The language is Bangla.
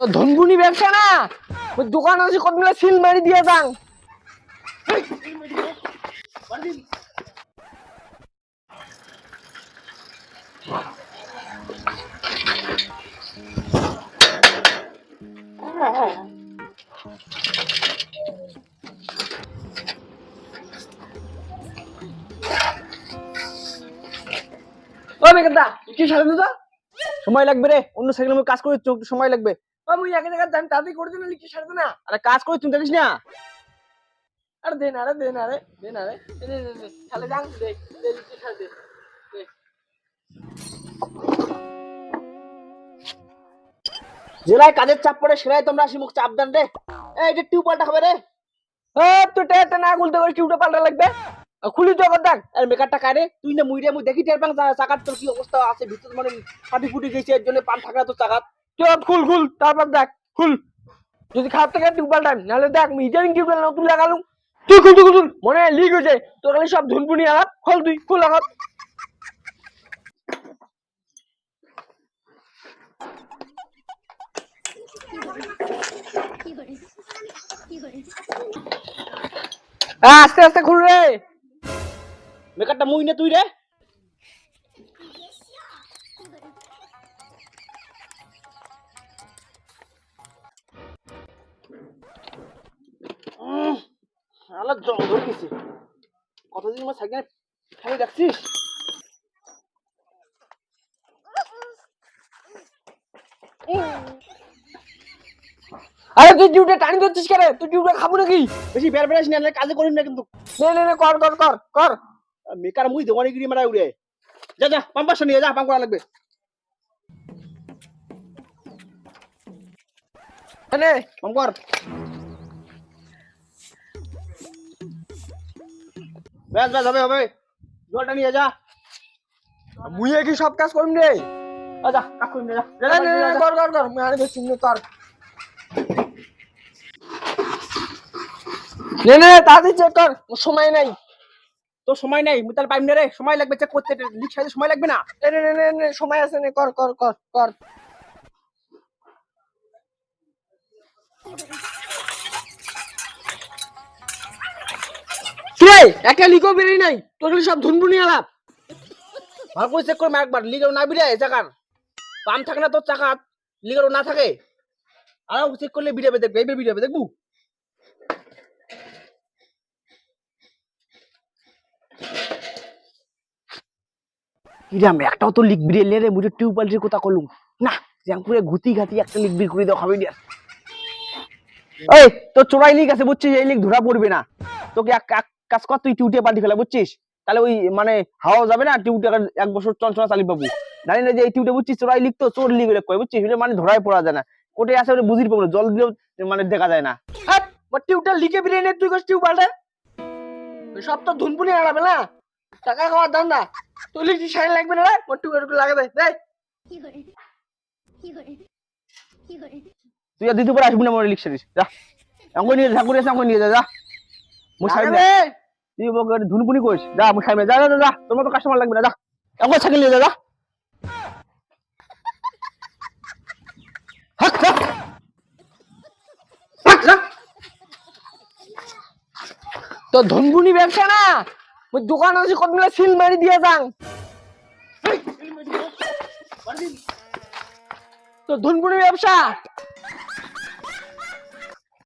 ধনগুনি ব্যবসা না? ওই দোকান আছে কতগুলো সিল মারি দিয়ে যান। ও মেঘদা, কি তো? সময় লাগবে রে, অন্য সাইকেল আমি কাজ করে সময় লাগবে। তাড়াতাড়ি করে দিন কি সাথে না। আরে কাজ করে তুমি না। আরে দেন আরে দেন আরে দেন আরে দে, দে, দে, দে। তাহলে দে দে লিখি সাথে দে জেলায় কাজের চাপ পড়ে সেলাই তোমরা আসি মুখ চাপ দেন রে। এই এটা টিউবওয়েলটা হবে রে। ও টেটা না খুলতে করে কিউটা পাল্টা লাগবে। খুলি তো দেখ। আর মেকারটা কারে তুই না মুইরে মুই দেখি টের পাং চাকার তোর কি অবস্থা আছে? ভিতর মানে ফাটি ফুটি গেছে এর জন্য পান থাকা তো চাকাত তুই খুল খুল তারপর দেখ খুল। যদি খারাপ থাকে টিউবওয়েল টাইম নাহলে দেখ মিটারিং টিউবওয়েল নতুন লাগালুম তুই খুল তুই খুল মনে হয় লিক হয়েছে তোর খালি সব ধুনপুনি আলাপ খোল তুই খুল আঘাত আস্তে আস্তে খুল রে। মেকারটা মুই না তুই রে। শালা জং ধরে গেছে কতদিন আমার সাইকেল খালি রাখছিস? আরে তুই ডিউটা টানি ধরছিস কেন? তুই ডিউটা খাব নাকি? বেশি বের বেড়াস না কাজে করিস না কিন্তু। নে নে নে কর কর কর কর। মেকার মুই দোকানে গিয়ে মারা উড়ে? যা যা পাম্পার নিয়ে যা পাম্প করা লাগবে। নে। পাম্প কর। ব্যাস ব্যাস হবে হবে। জলটা নিয়ে যা। মুই কি সব কাজ করুম রে? আ, যা কাজ করে নিয়ে যা। কর কর কর আমি বেশি নে নে নে তাড়াতাড়ি চেক কর সময় নাই। তোর সময় নেই মুই তাহলে পাইম না রে। সময় লাগবে চেক করতে সাইজে সময় লাগবে না নে? নে নে, নে নে সময় আছে নে কর কর কর কর। কিরে একা লিখো বেরি নাই তোর সব ধুনবুনি আলাপ ভালো করে চেক করে একবার লিগারও না বিরে চাকার পাম্প থাকে না তোর চাকাত লিগারও না থাকে আর চেক করলে বিড়াবে দেখবে এইবার বিড়াবে দেখবু। কিরাম একটাও তো লিক বিড়ে রে মুঝে টিউবওয়েলের কথা কলুম না জ্যাং করে ঘুতি ঘাতি একটা লিক বিড় করে দেওয়া হবে না এই তোর চোরাই লিক আছে বুঝছিস এই লিক ধরা পড়বে না। তোকে এক কাজ কর তুই টিউটিয়া পাল্টি ফেলা বুঝছিস? তাহলে ওই মানে হাওয়া যাবে না টিউটা এক বছর চঞ্চল চালি পাবো। জানি না যে এই টিউটা বুঝছিস চোরাই লিখতো চোর লিখে কয় বুঝছিস? মানে ধরাই পড়া যায় না। কোটে আসে ওটা বুঝির পাবো জল দিয়েও মানে দেখা যায় না। টিউটা লিখে নে তুই টিউ পাল্টে সব তো ধুনপুনি আড়াবে না। টাকা খাওয়ার তুই লিখছি শাড়ি লাগবে না ওর টিউ লাগাবে তুই আর দ্বিতীয়বার আসবি না মনে লিখছিস। যা। এখন নিয়ে ঠাকুর এসে আমি নিয়ে যা যা। ধুনপুনি যা সাইড যা যা যা, তোর মতো কাস্টমার লাগবে না যা। আমাকে সাইকেল নিয়ে যা যা। তো ধনগুনি ব্যবসা না? ওই দোকান আছে কতগুলো সিল মারি দিয়ে যান তো ধনগুনি ব্যবসা?